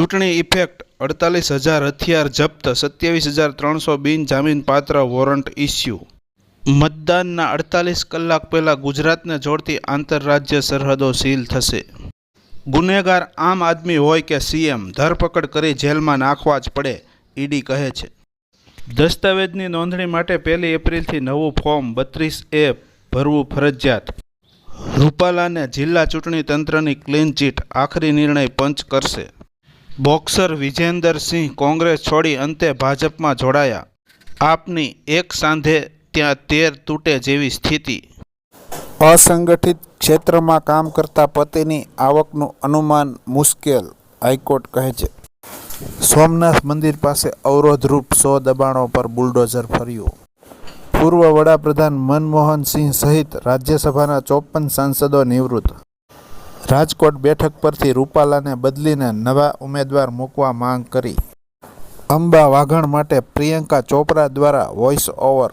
ચૂંટણી ઇફેક્ટ અડતાલીસ હજાર હથિયાર જપ્ત, સત્યાવીસ હજાર ત્રણસો બિનજામીનપાત્ર વોરંટ ઇસ્યુ મતદાનના અડતાલીસ કલાક પહેલાં ગુજરાતને જોડતી આંતરરાજ્ય સરહદો સીલ થશે. ગુનેગાર આમ આદમી હોય કે સીએમ, ધરપકડ કરી જેલમાં નાખવા જ પડે, ઈડી કહે છે. દસ્તાવેજની નોંધણી માટે પહેલી એપ્રિલથી નવું ફોર્મ બત્રીસ એ ભરવું ફરજિયાત. રૂપાલાને જિલ્લા ચૂંટણી તંત્રની ક્લીન ચીટ આખરી નિર્ણય પંચ કરશે. બોક્સર વિજેન્દરસિંહ કોંગ્રેસ છોડી અંતે ભાજપમાં જોડાયા. આપની એક સાંધે ત્યાં તેર તૂટે જેવી સ્થિતિ. અસંગઠિત ક્ષેત્રમાં કામ કરતા પતિની આવકનું અનુમાન મુશ્કેલ, હાઈકોર્ટ કહે છે. સોમનાથ મંદિર પાસે અવરોધરૂપ સો દબાણો પર બુલડોઝર ફર્યું. પૂર્વ વડાપ્રધાન મનમોહન સિંહ સહિત રાજ્યસભાના ચોપન સાંસદો નિવૃત્ત. રાજકોટ બેઠક પરથી રૂપાલાને બદલીને નવા ઉમેદવાર મૂકવા માંગ કરી. અંબા વાઘણ માટે પ્રિયંકા ચોપરા દ્વારા વોઇસ ઓવર